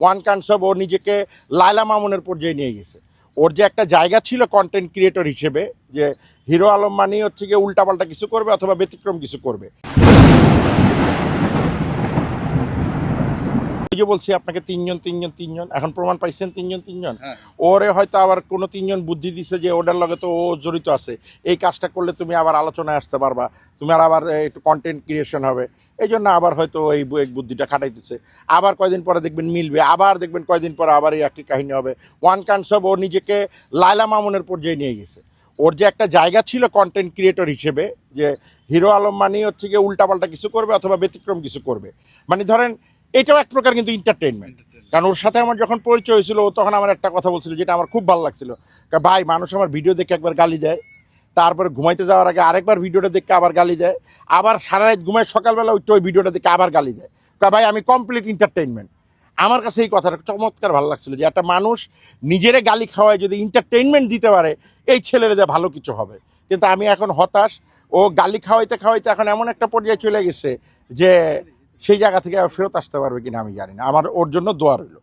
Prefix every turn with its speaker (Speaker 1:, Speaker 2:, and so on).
Speaker 1: One কানসব ও নিজেকে লায়লা মামুনের পর্যায়ে নিয়ে গেছে। ওর যে একটা জায়গা ছিল কন্টেন্ট ক্রিয়েটর হিসেবে, যে হিরো আলম মানি হচ্ছে গিয়ে উল্টাপাল্টা কিছু করবে অথবা ব্যতিক্রম কিছু করবে। যে বলছি আপনাকে তিনজন তিনজন তিনজন এখন প্রমাণ পাইছেন তিনজন তিনজন।
Speaker 2: হ্যাঁ।
Speaker 1: ওরে হয়তো আবার কোনো তিনজন বুদ্ধি দিছে যে ওটার লগে তো ও জড়িত আছে। এই কাজটা করলে তুমি আবার আলোচনায় আসতে পারবা। তুমি আর আবার একটু কন্টেন্ট ক্রিয়েশন হবে। এই জন্য আবার হয়তো এই বুদ্ধিটা খাটাইতেছে। আবার কয়দিন পরে দেখবেন মিলবে। আবার দেখবেন কয়দিন পরে আবার এই একই কাহিনী হবে। ওয়ান কানসব ও নিজেকে লায়লা মামুনের পর্যায়ে নিয়ে গেছে। ওর যে একটা জায়গা ছিল কন্টেন্ট ক্রিয়েটর হিসেবে যে হিরো আলম মানি হচ্ছে গিয়ে উল্টাপাল্টা কিছু করবে অথবা ব্যতিক্রম কিছু করবে। মানে ধরেন এটাও এক প্রকার কিন্তু এন্টারটেনমেন্ট কারণ ওর সাথে আমার যখন পরিচয় হয়েছিল ও তখন আমার একটা কথা বলছিল যেটা আমার খুব ভালো লাগছিল। ভাই মানুষ আমার ভিডিও দেখে একবার গালি দেয়। তারপরে ঘুমাইতে যাওয়ার আগে আরেকবার ভিডিওটা দেখে আবার গালি দেয়। আবার সারা রাত ঘুমায় সকালবেলা ওইটা ওই ভিডিওটা দেখে আবার গালি দেয়। কা ভাই আমি কমপ্লিট এন্টারটেনমেন্ট আমার কাছে এই কথাটা চমৎকার ভালো লাগছিল যে একটা মানুষ নিজেরে গালি খাওয়ায় যদি এন্টারটেনমেন্ট দিতে পারে এই ছেলেরা ভালো কিছু হবে। কিন্তু আমি এখন হতাশ। ও গালি খাওয়াইতে খাওয়াইতে এখন এমন একটা পর্যায়ে চলে গেছে যে সেই জায়গা থেকে ফেরত আসতে পারবে কিনা আমি জানি না। আমার ওর জন্য দোয়া রইল।